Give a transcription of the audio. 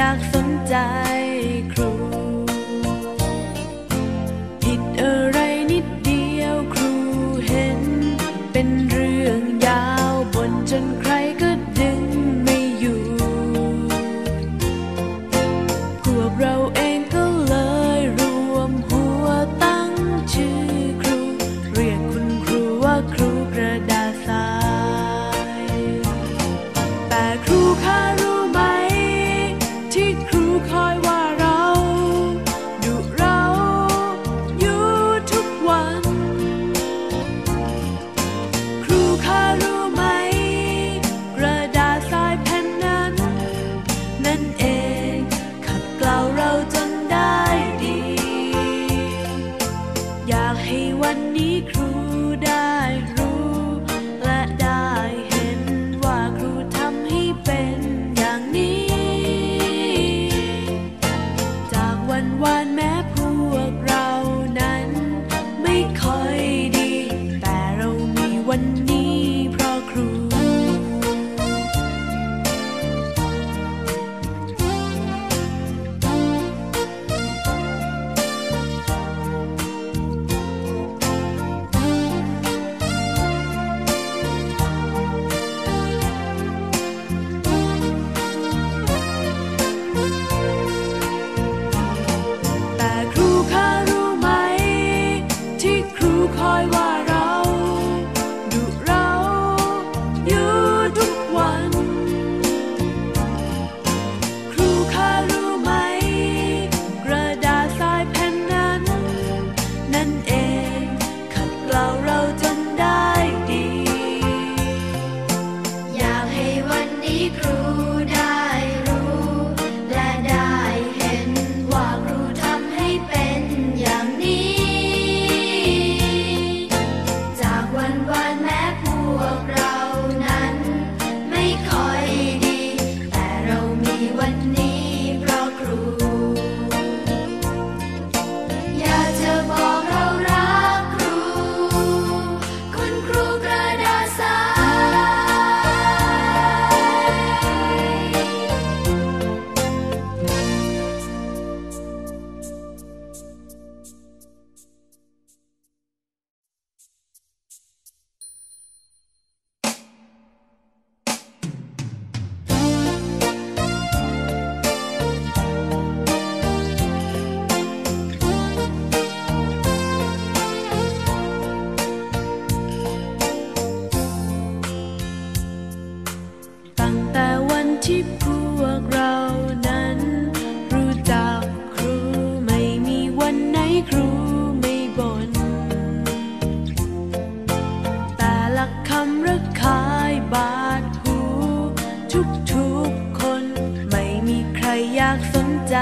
อยากสนใจ อยากให้วันนี้ครู ครูไม่บ่นแต่ละคำระคายบาดหู ทุกๆคน ไม่มีใครอยากสนใจ